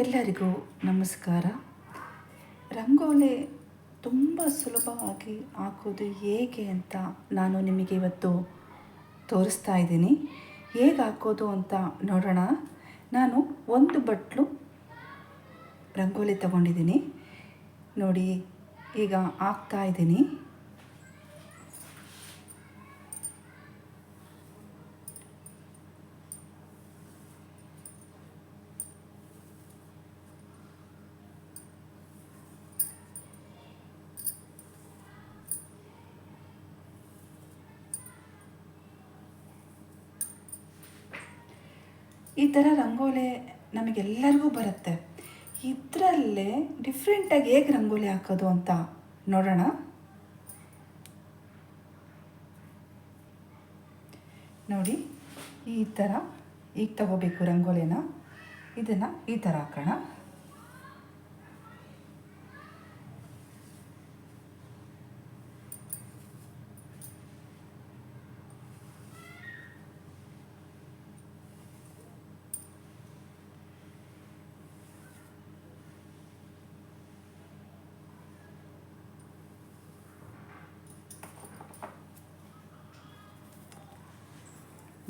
ಎಲ್ಲರಿಗೂ ನಮಸ್ಕಾರ. ರಂಗೋಲೆ ತುಂಬ ಸುಲಭವಾಗಿ ಹಾಕೋದು ಹೇಗೆ ಅಂತ ನಾನು ನಿಮಗೆ ಇವತ್ತು ತೋರಿಸ್ತಾ ಇದ್ದೀನಿ. ಹೇಗೆ ಹಾಕೋದು ಅಂತ ನೋಡೋಣ. ನಾನು ಒಂದು ಬಟ್ಲು ರಂಗೋಲಿ ತಗೊಂಡಿದ್ದೀನಿ. ನೋಡಿ, ಈಗ ಹಾಕ್ತಾ ಇದ್ದೀನಿ. ಈ ಥರ ರಂಗೋಲಿ ನಮಗೆಲ್ಲರಿಗೂ ಬರುತ್ತೆ. ಇದರಲ್ಲೇ ಡಿಫ್ರೆಂಟಾಗಿ ಹೇಗೆ ರಂಗೋಲಿ ಹಾಕೋದು ಅಂತ ನೋಡೋಣ. ನೋಡಿ, ಈ ಥರ ಈಗ ತಗೋಬೇಕು ರಂಗೋಲಿನ. ಇದನ್ನು ಈ ಥರ ಹಾಕೋಣ.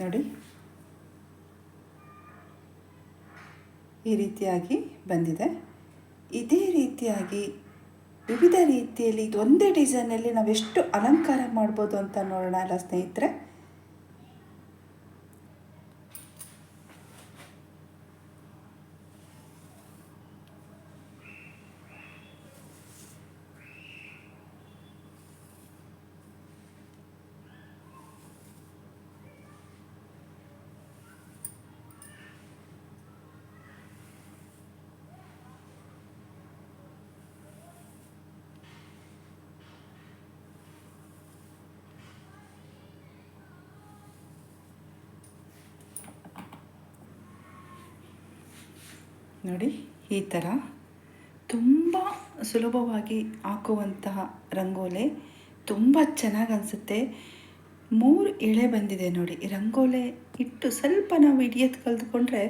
ನೋಡಿ. ಈ ರೀತಿಯಾಗಿ ಬಂದಿದೆ. ಇದೇ ರೀತಿಯಾಗಿ ವಿವಿಧ ರೀತಿಯಲ್ಲಿ ಇದು ಒಂದೇ ಡಿಸೈನಲ್ಲಿ ನಾವೆಷ್ಟು ಅಲಂಕಾರ ಮಾಡ್ಬೋದು ಅಂತ ನೋಡೋಣ ಅಲ್ಲ ಸ್ನೇಹಿತರೆ. ನೋಡಿ, ಈ ಥರ ತುಂಬ ಸುಲಭವಾಗಿ ಹಾಕುವಂತಹ ರಂಗೋಲೆ ತುಂಬ ಚೆನ್ನಾಗಿ ಅನಿಸುತ್ತೆ. ಮೂರು ಎಳೆ ಬಂದಿದೆ ನೋಡಿ ರಂಗೋಲೆ ಇಟ್ಟು ಸ್ವಲ್ಪ ನಾವು ಹಿಡಿಯೋದು ಕಲಿತ್ಕೊಂಡ್ರೆ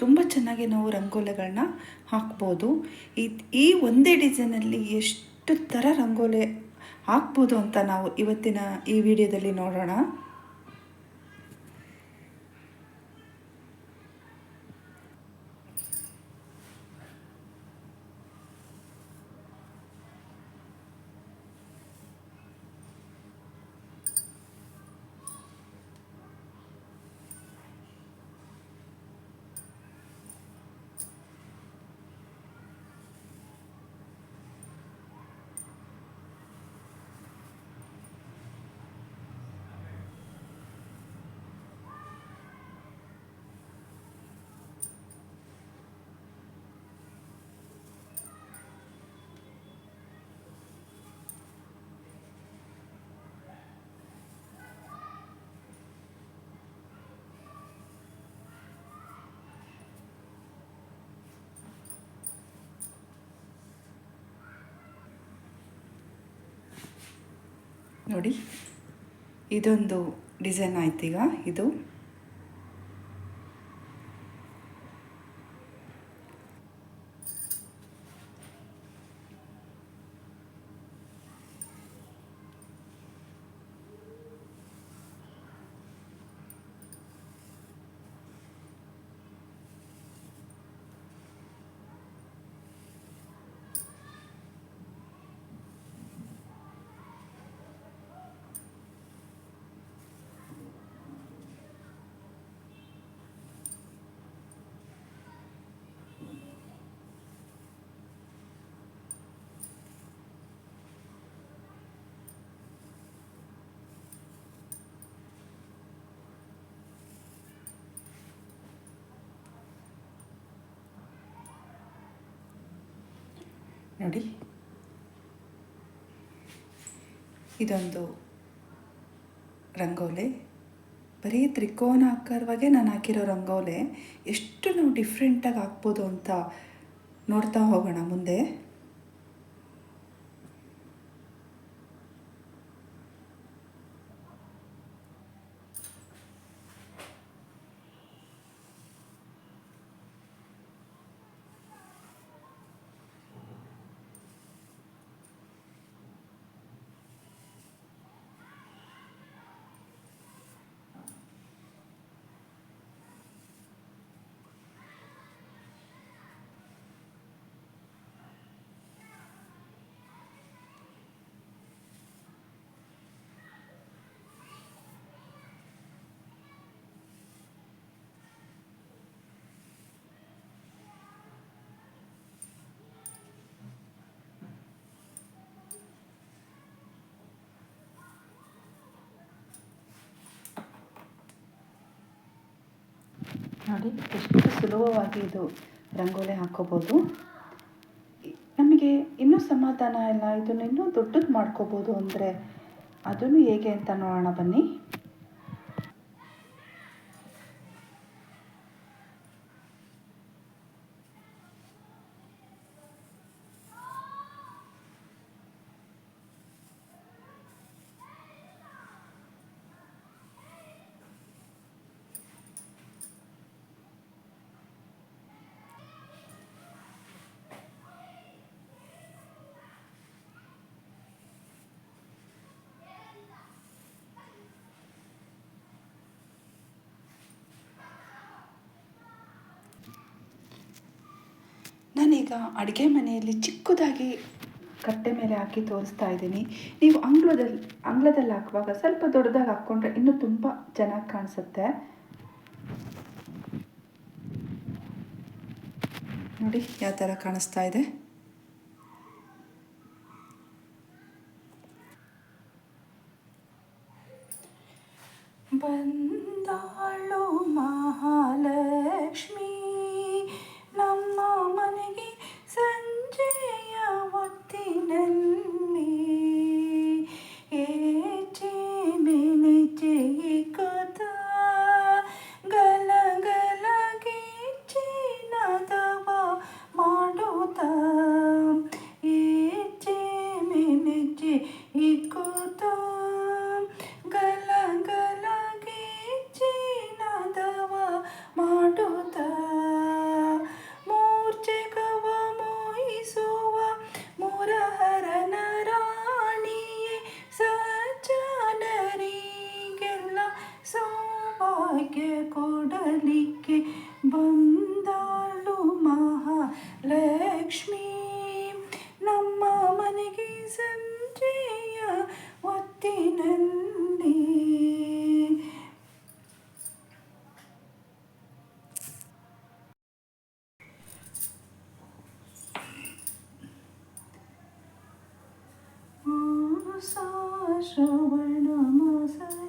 ತುಂಬ ಚೆನ್ನಾಗಿ ನಾವು ರಂಗೋಲೆಗಳನ್ನ ಹಾಕ್ಬೋದು. ಈ ಈ ಒಂದೇ ಡಿಸೈನಲ್ಲಿ ಎಷ್ಟು ಥರ ರಂಗೋಲೆ ಹಾಕ್ಬೋದು ಅಂತ ನಾವು ಇವತ್ತಿನ ಈ ವಿಡಿಯೋದಲ್ಲಿ ನೋಡೋಣ. ನೋಡಿ. ಇದೊಂದು ಡಿಸೈನ್ ಆಯ್ತು ಈಗ. ಇದು ನೋಡಿ. ಇದೊಂದು ರಂಗೋಲೆ. ಬರೀ ತ್ರಿಕೋನ ಆಕಾರವಾಗೆ ನಾನು ಹಾಕಿರೋ ರಂಗೋಲೆ. ಎಷ್ಟು ನಾವು ಡಿಫ್ರೆಂಟಾಗಿ ಹಾಕ್ಬೋದು ಅಂತ ನೋಡ್ತಾ ಹೋಗೋಣ ಮುಂದೆ. ನೋಡಿ, ಎಷ್ಟು ಸುಲಭವಾಗಿ ಇದು ರಂಗೋಲಿ ಹಾಕೋಬೋದು. ನಮಗೆ ಇನ್ನೂ ಸಮಾಧಾನ ಇಲ್ಲ, ಇದನ್ನು ಇನ್ನೂ ದೊಡ್ಡದು ಮಾಡ್ಕೋಬೋದು ಅಂದರೆ ಅದನ್ನು ಹೇಗೆ ಅಂತ ನೋಡೋಣ ಬನ್ನಿ. ನಾನೀಗ ಅಡುಗೆ ಮನೆಯಲ್ಲಿ ಚಿಕ್ಕದಾಗಿ ಕಟ್ಟೆ ಮೇಲೆ ಹಾಕಿ ತೋರಿಸ್ತಾ ಇದ್ದೀನಿ. ನೀವು ಅಂಗ್ಲದಲ್ಲಿ ಅಂಗ್ಲದಲ್ಲಿ ಹಾಕುವಾಗ ಸ್ವಲ್ಪ ದೊಡ್ಡದಾಗಿ ಹಾಕ್ಕೊಂಡ್ರೆ ಇನ್ನೂ ತುಂಬ ಚೆನ್ನಾಗಿ ಕಾಣಿಸುತ್ತೆ. ನೋಡಿ ಯಾವ ಥರ ಕಾಣಿಸ್ತಾ ಇದೆ. ಬಂದಾಳು ಮಹಾಲಕ್ಷ್ಮಿ. ಕೊಡಲಿಕ್ಕೆ ಬಂದಾಳು ಮಹಾಲಕ್ಷ್ಮಿ ನಮ್ಮ ಮನೆಗೆ ಸಂಜೆಯ ಹೊತ್ತಿನಲ್ಲಿ ಮಾಸ ಶ್ರವಣ ಮಾಸದಿ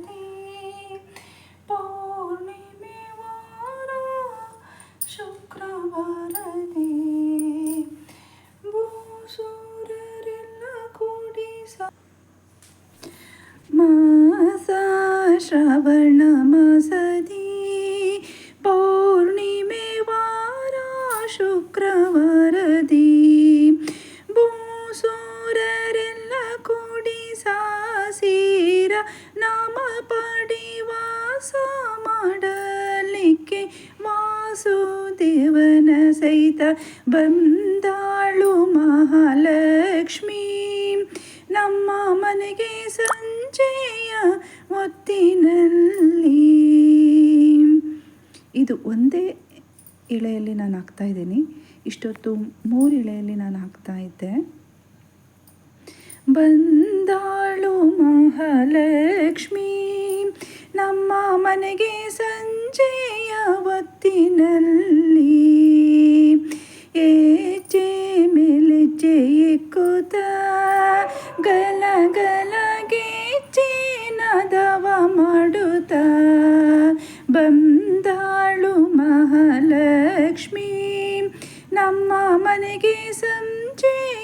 ಶ್ರವಣ ಮಾಸದಿ ಪೌರ್ಣಿಮೆ ವಾರ ಶುಕ್ರವಾರದಿ ಭೂಸೂರರೆಲ್ಲ ಕೂಡಿ ಸಾಸೀರ ನಾಮ ಪಡಿ ವಾಸ ಮಾಡಲಿಕ್ಕೆ ವಾಸುದೇವನ ಸಹಿತ ಬಂದಾಳು ಮಹಾಲಕ್ಷ್ಮಿ. ಇದು ಒಂದೇ ಎಳೆಯಲ್ಲಿ ನಾನು ಹಾಕ್ತಾ ಇದ್ದೀನಿ. ಇಷ್ಟೊತ್ತು ಮೂರು ಇಳೆಯಲ್ಲಿ ನಾನು ಹಾಕ್ತಾ ಇದ್ದೆ. ಬಂದಾಳು ಮಹಾಲಕ್ಷ್ಮಿ, ನಮ್ಮ ಮನೆಗೆ ಸಂಜೆಯ ಹೊತ್ತಿನಲ್ಲಿ ಏಚೆ ಮೇಲೆ ಎಕ್ಕುತ್ತ ಕೂತ ಗಲಗೆ ನಮ್ಮ ಮನೆಗೆ ಸಂಜೆಯ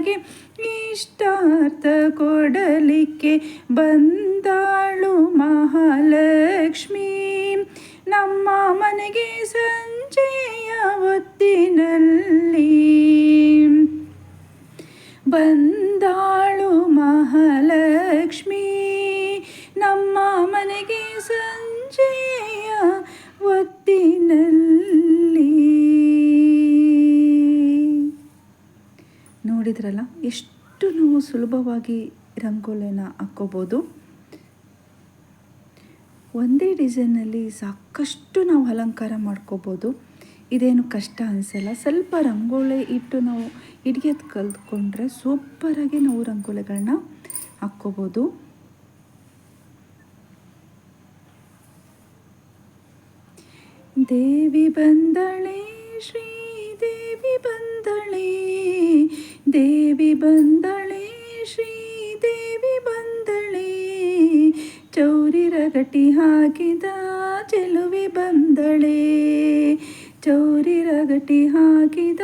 ಇಷ್ಟಾರ್ಥ ಕೊಡಲಿಕ್ಕೆ ಬಂದಾಳು ಮಹಾಲಕ್ಷ್ಮಿ. ನಮ್ಮ ಮನೆಗೆ ಸಂಜೆಯ ಹೊತ್ತಿನಲ್ಲಿ ಬಂದಾಳು ಸುಲಭವಾಗಿ ರಂಗೋಲಿನ ಹಾಕ್ಕೋಬೋದು. ಒಂದೇ ಡಿಸೈನಲ್ಲಿ ಸಾಕಷ್ಟು ನಾವು ಅಲಂಕಾರ ಮಾಡ್ಕೋಬೋದು. ಇದೇನು ಕಷ್ಟ ಅನಿಸಲ್ಲ. ಸ್ವಲ್ಪ ರಂಗೋಲಿ ಇಟ್ಟು ನಾವು ಹಿಡಿಯೋದು ಕಲ್ತ್ಕೊಂಡ್ರೆ ಸೂಪರಾಗಿ ನಾವು ರಂಗೋಲಿಗಳನ್ನ ಹಾಕ್ಕೋಬೋದು. ದೇವಿ ಬಂದಳೆ ಶ್ರೀದೇವಿ ಬಂದಳೆ, ದೇವಿ ಬಂದಳೆ ಶ್ರೀದೇವಿ ಬಂದಳೆ. ಚೌರಿ ರಗಟಿ ಹಾಕಿದ ಚೆಲುವೆ ಬಂದಳೆ. ಚೌರಿ ರಗಟಿ ಹಾಕಿದ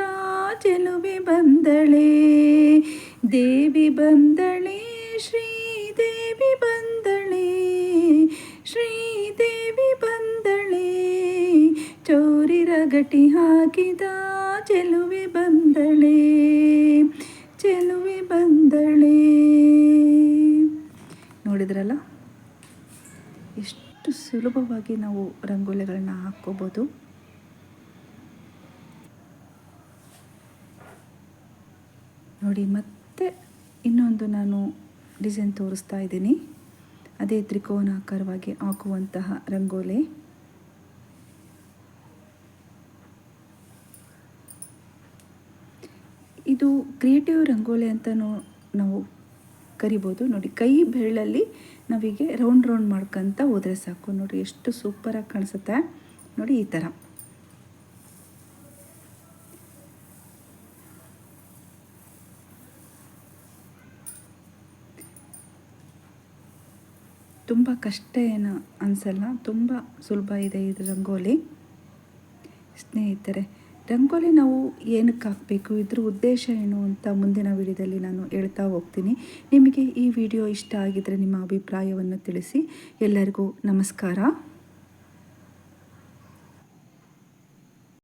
ಚೆಲುವೆ ಬಂದಳೆ. ದೇವಿ ಬಂದಳೆ, ಶ್ರೀದೇವಿ ಬಂದಳೆ. ಶ್ರೀದೇವಿ ಬಂದಳೆ. ಚೌರಿ ರಗಟಿ ಹಾಕಿದ ಚೆಲುವೆ ಬಂದಳೆ. ಚೆಲುವೆ ಬಂದಳೆ ನೋಡಿದ್ರಲ್ಲ? ಎಷ್ಟು ಸುಲಭವಾಗಿ ನಾವು ರಂಗೋಲಿಗಳನ್ನ ಹಾಕ್ಕೋಬೋದು. ನೋಡಿ, ಮತ್ತೆ ಇನ್ನೊಂದು ನಾನು ಡಿಸೈನ್ ತೋರಿಸ್ತಾ ಇದ್ದೀನಿ. ಅದೇ ತ್ರಿಕೋನಾಕಾರವಾಗಿ ಹಾಕುವಂತಹ ರಂಗೋಲಿ. ಇದು ಕ್ರಿಯೇಟಿವ್ ರಂಗೋಲಿ ಅಂತಲೂ ನಾವು ಕರಿಬೋದು. ನೋಡಿ, ಕೈ ಬೆರಳಲ್ಲಿ ನಾವೀಗೆ ರೌಂಡ್ ರೌಂಡ್ ಮಾಡ್ಕೊತ ಹೋದರೆ ಸಾಕು. ನೋಡಿ, ಎಷ್ಟು ಸೂಪರಾಗಿ ಕಾಣಿಸುತ್ತೆ. ನೋಡಿ, ಈ ಥರ ತುಂಬ ಕಷ್ಟ ಏನು ಅನಿಸಲ್ಲ. ತುಂಬ ಸುಲಭ ಇದೆ ಇದು ರಂಗೋಲಿ ಸ್ನೇಹಿತರೆ ರಂಗೋಲಿ ನಾವು ಏನಕ್ಕೆ ಹಾಕಬೇಕು? ಇದ್ರ ಉದ್ದೇಶ ಏನು ಅಂತ ಮುಂದಿನ ವಿಡಿಯೋದಲ್ಲಿ ನಾನು ಹೇಳ್ತಾ ಹೋಗ್ತೀನಿ. ನಿಮಗೆ ಈ ವಿಡಿಯೋ ಇಷ್ಟ ಆಗಿದ್ದರೆ ನಿಮ್ಮ ಅಭಿಪ್ರಾಯವನ್ನು ತಿಳಿಸಿ. ಎಲ್ಲರಿಗೂ ನಮಸ್ಕಾರ.